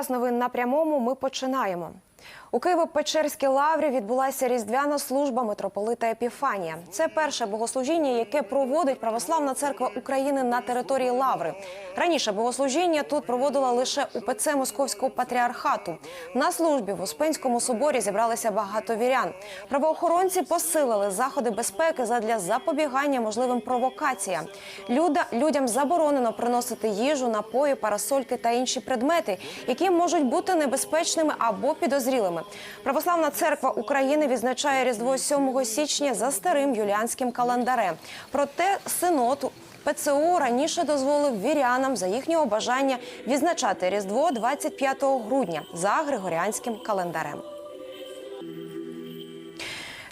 Час новин на прямому. Ми починаємо. У Києво-Печерській лаврі відбулася різдвяна служба митрополита Епіфанія. Це перше богослужіння, яке проводить Православна церква України на території лаври. Раніше богослужіння тут проводила лише УПЦ Московського патріархату. На службі в Успенському соборі зібралися багато вірян. Правоохоронці посилили заходи безпеки задля запобігання можливим провокаціям. Люда людям заборонено приносити їжу, напої, парасольки та інші предмети, які можуть бути небезпечними або підозрілими. Православна церква України відзначає Різдво 7 січня за старим юліанським календарем. Проте синод ПЦУ раніше дозволив вірянам за їхнього бажання відзначати Різдво 25 грудня за григоріанським календарем.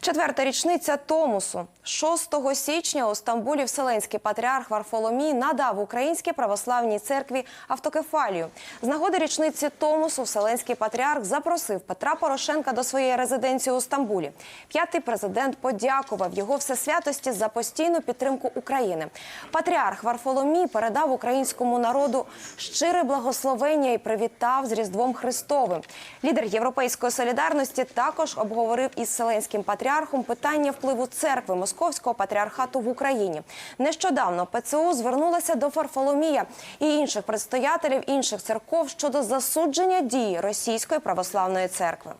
Четверта річниця Томусу. 6 січня у Стамбулі Вселенський патріарх Варфоломій надав Українській православній церкві автокефалію. З нагоди річниці Томусу Вселенський патріарх запросив Петра Порошенка до своєї резиденції у Стамбулі. П'ятий президент подякував його всесвятості за постійну підтримку України. Патріарх Варфоломій передав українському народу щире благословення і привітав з Різдвом Христовим. Лідер Європейської солідарності також обговорив із Вселенським патріархом питання впливу церкви Московського патріархату в Україні. Нещодавно ПЦУ звернулася до Варфоломія і інших предстоятелів інших церков щодо засудження дії Російської православної церкви.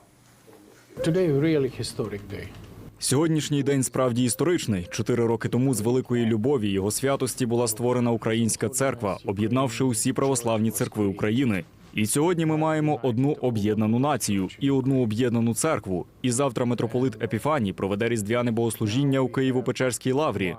Today really historic day. Сьогоднішній день справді історичний. Чотири роки тому з великої любові його святості була створена українська церква, об'єднавши усі православні церкви України. І сьогодні ми маємо одну об'єднану націю і одну об'єднану церкву. І завтра митрополит Епіфаній проведе різдвяне богослужіння у Києво-Печерській лаврі.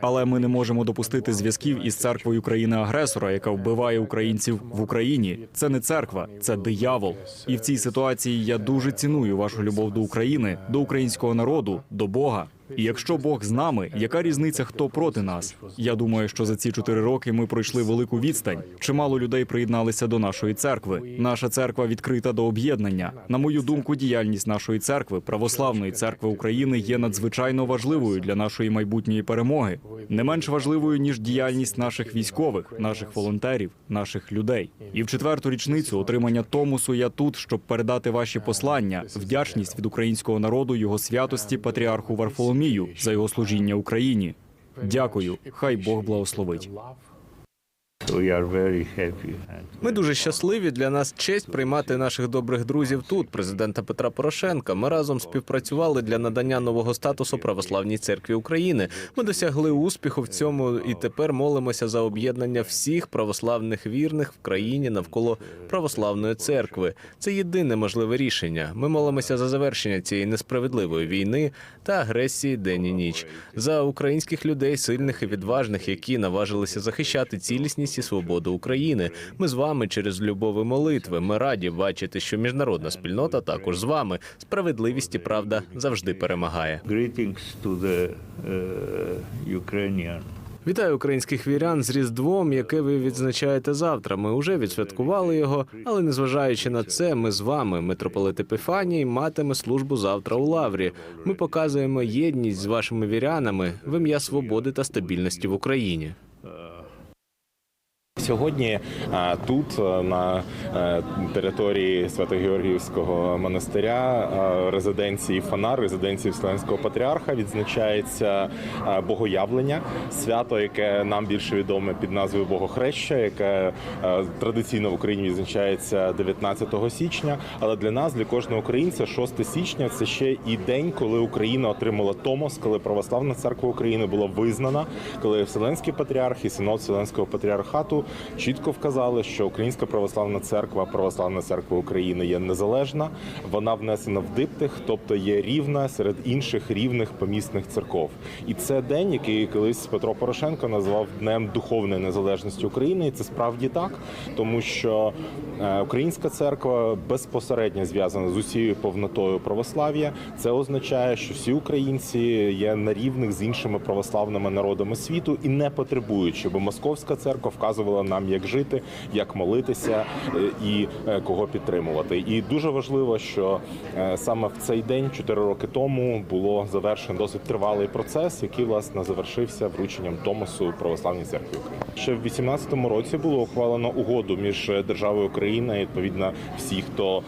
Але ми не можемо допустити зв'язків із церквою країни-агресора, яка вбиває українців в Україні. Це не церква, це диявол. І в цій ситуації я дуже ціную вашу любов до України, до українського народу, до Бога. І якщо Бог з нами, яка різниця, хто проти нас? Я думаю, що за ці чотири роки ми пройшли велику відстань. Чимало людей приєдналися до нашої церкви. Наша церква відкрита до об'єднання. На мою думку, діяльність нашої церкви, православної церкви України, є надзвичайно важливою для нашої майбутньої перемоги, не менш важливою ніж діяльність наших військових, наших волонтерів, наших людей. І в четверту річницю отримання Томусу я тут, щоб передати ваші послання, вдячність від українського народу, його святості, патріарху Варфоломію за його служіння Україні. Дякую. Хай Бог благословить. Ми дуже щасливі. Для нас честь приймати наших добрих друзів тут, президента Петра Порошенка. Ми разом співпрацювали для надання нового статусу православній церкві України. Ми досягли успіху в цьому і тепер молимося за об'єднання всіх православних вірних в країні навколо православної церкви. Це єдине можливе рішення. Ми молимося за завершення цієї несправедливої війни та агресії день і ніч, за українських людей, сильних і відважних, які наважилися захищати цілісність і свободу України. Ми з вами через любов і молитви. Ми раді бачити, що міжнародна спільнота також з вами. Справедливість і правда завжди перемагає. Uh. Вітаю українських вірян з Різдвом, яке ви відзначаєте завтра. Ми вже відсвяткували його, але незважаючи на це, ми з вами, митрополит Епіфаній, матиме службу завтра у Лаврі. Ми показуємо єдність з вашими вірянами в ім'я свободи та стабільності в Україні. Сьогодні тут на е, території Свято-Георгіївського монастиря резиденції Фонар, резиденції Вселенського патріарха відзначається богоявлення, свято, яке нам більше відоме під назвою Богохреща, яке традиційно в Україні відзначається 19 січня. Але для нас, для кожного українця, 6 січня це ще і день, коли Україна отримала Томос, коли православна церква України була визнана, коли Вселенський патріарх і синод Вселенського патріархату чітко вказали, що Українська православна церква, православна церква України є незалежна. Вона внесена в диптих, тобто є рівна серед інших рівних помісних церков. І це день, який колись Петро Порошенко назвав днем духовної незалежності України. І це справді так, тому що е, українська церква безпосередньо зв'язана з усією повнотою православ'я. Це означає, що всі українці є на рівних з іншими православними народами світу і не потребують, щоб московська церква вказувала нам, як жити, як молитися е, і е, кого підтримувати. І дуже важливо, що е, саме в цей день, 4 роки тому, було завершено досить тривалий процес, який власне завершився врученням Томосу православній церкві України. Ще в 18-му році було ухвалено угоду між державою Україна і відповідно всі, хто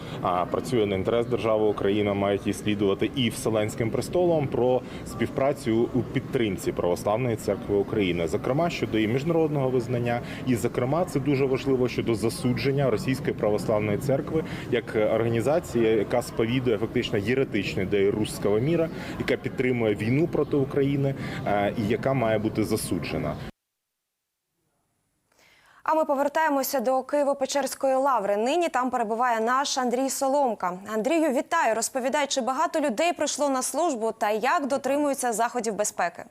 працює на інтерес держави Україна, мають її слідувати і Вселенським престолом про співпрацю у підтримці православної церкви України, зокрема щодо її міжнародного визнання, і зокрема це дуже важливо щодо засудження Російської православної церкви як організації, яка сповідує фактично єретичну ідею руського міра, яка підтримує війну проти України е, і яка має бути засуджена. А ми повертаємося до Києво-Печерської лаври. Нині там перебуває наш Андрій Соломка. Андрію, вітаю! Розповідай, чи багато людей прийшло на службу та як дотримуються заходів безпеки.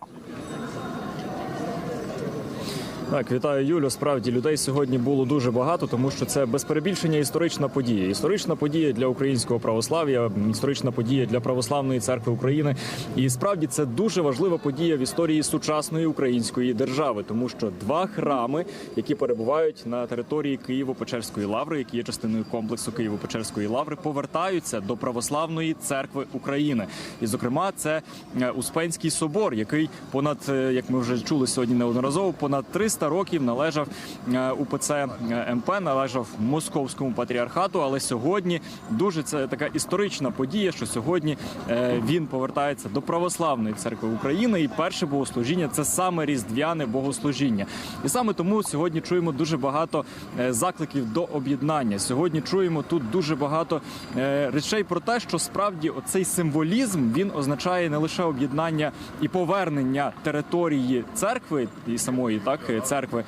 Так, вітаю Юлю. Справді людей сьогодні було дуже багато, тому що це без перебільшення історична подія. Історична подія для українського православ'я, історична подія для православної церкви України. І справді це дуже важлива подія в історії сучасної української держави, тому що два храми, які перебувають на території Києво-Печерської лаври, які є частиною комплексу Києво-Печерської лаври, повертаються до православної церкви України. І, зокрема, це е, Успенський собор, який понад е, як ми вже чули сьогодні неодноразово, понад 300 років належав е, УПЦ МП, належав московському патріархату. Але сьогодні дуже це така історична подія, що сьогодні е, він повертається до православної церкви України. І перше богослужіння це саме різдвяне богослужіння. І саме тому сьогодні чуємо дуже багато е, закликів до об'єднання. Сьогодні чуємо тут дуже багато е, речей про те, що справді оцей символізм він означає не лише об'єднання і повернення території церкви і самої так е, церкви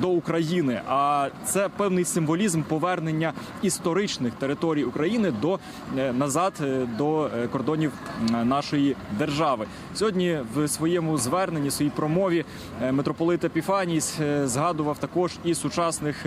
до України, а це певний символізм повернення історичних територій України до е, назад е, до е, кордонів нашої держави. Сьогодні в своєму зверненні, своїй промові митрополит Епіфаній е, згадував також і сучасних.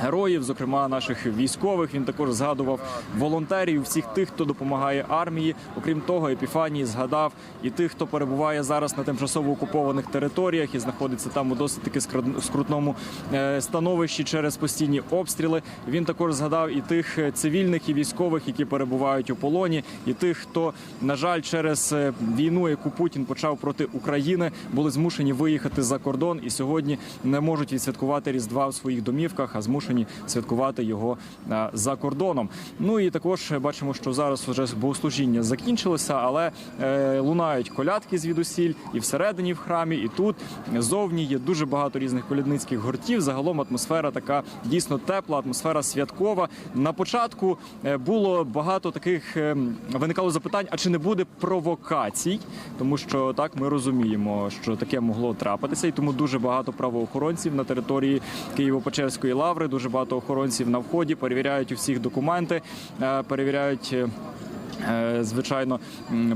Героїв, зокрема наших військових, він також згадував волонтерів, всіх тих, хто допомагає армії. Окрім того, Епіфаній згадав і тих, хто перебуває зараз на тимчасово окупованих територіях і знаходиться там у досить таки скрут- скрутному е, становищі через постійні обстріли. Він також згадав і тих е, цивільних і військових, які перебувають у полоні, і тих, хто на жаль через е, війну, яку Путін почав проти України, були змушені виїхати за кордон і сьогодні не можуть відсвяткувати різдва в своїх домівках, а змушені святкувати його е, за кордоном. Ну і також бачимо, що зараз вже богослужіння закінчилося, але е, лунають колядки звідусіль і всередині в храмі, і тут зовні є дуже багато різних колядницьких гуртів. Загалом атмосфера така дійсно тепла, атмосфера святкова. На початку е, було багато таких виникало запитань: а чи не буде провокацій? Тому що так ми розуміємо, що таке могло трапитися, і тому дуже багато правоохоронців на території Києво-Печерської лаври, дуже багато охоронців на вході перевіряють усіх документи, е, перевіряють. Е, Звичайно,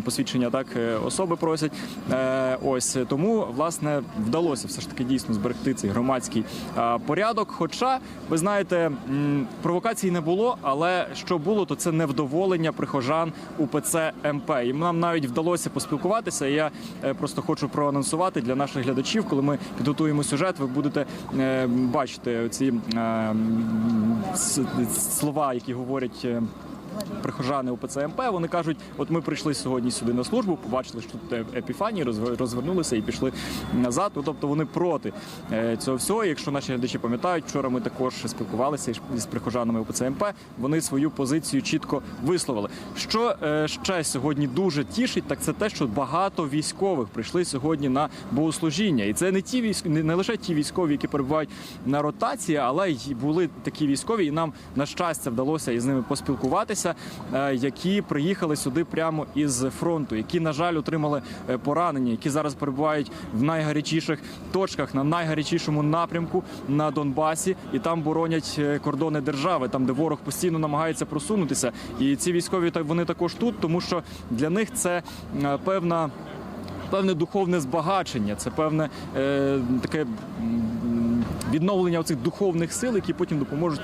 посвідчення так е, особи просять. Е, Ось тому власне вдалося все ж таки дійсно зберегти цей громадський порядок. Хоча ви знаєте, провокацій не було, але що було, то це невдоволення прихожан УПЦ МП. І нам навіть вдалося поспілкуватися. Я просто хочу проанонсувати для наших глядачів, коли ми підготуємо сюжет, ви будете бачити ці слова, які говорять. Прихожани УПЦ МП, вони кажуть, от ми прийшли сьогодні сюди на службу, побачили, що тут епіфанії, розвернулися і пішли назад. Ну, тобто вони проти е, цього всього. Якщо наші глядачі пам'ятають, вчора ми також спілкувалися із- прихожанами УПЦ МП. Вони свою позицію чітко висловили. Що е, ще сьогодні дуже тішить, так це те, що багато військових прийшли сьогодні на богослужіння, і це не ті військ, не лише ті військові, які перебувають на ротації, але й були такі військові, і нам на щастя вдалося із ними поспілкуватися, е, які приїхали сюди прямо із фронту, які на жаль отримали е, поранення, які зараз перебувають в найгарячіших точках на найгарячішому напрямку на Донбасі, і там боронять е, кордони держави, там де ворог постійно намагається просунутися. І ці військові вони також тут, тому що для них це певна певне духовне збагачення, це певне е, таке відновлення цих духовних сил, які потім допоможуть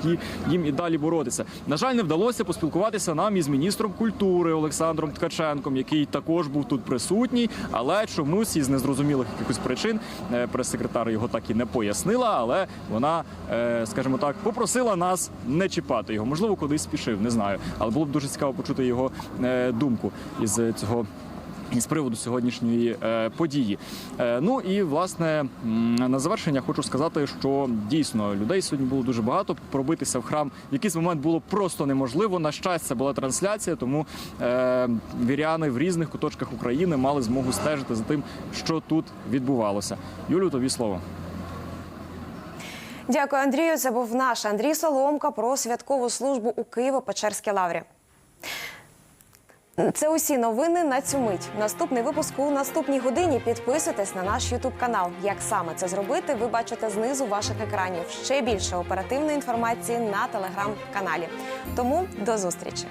їм і далі боротися. На жаль, не вдалося поспілкуватися нам із міністром культури Олександром Ткаченком, який також був тут присутній, але чомусь із незрозумілих якихось причин е, прес-секретар його так і не пояснила. Але вона, е, скажімо так, попросила нас не чіпати його. Можливо, кудись спішив, не знаю. Але було б дуже цікаво почути його е, думку із цього. Із приводу сьогоднішньої е, події. Е, ну і власне на завершення хочу сказати, що дійсно людей сьогодні було дуже багато. Пробитися в храм в якийсь момент було просто неможливо. На щастя, була трансляція, тому е, віряни в різних куточках України мали змогу стежити за тим, що тут відбувалося. Юлю, тобі слово. Дякую, Андрію. Це був наш Андрій Соломка про святкову службу у Києво-Печерській лаврі. Це усі новини на цю мить. Наступний випуск у наступній годині. Підписуйтесь на наш Ютуб канал. Як саме це зробити, ви бачите знизу ваших екранів. Ще більше оперативної інформації на телеграм-каналі. Тому до зустрічі.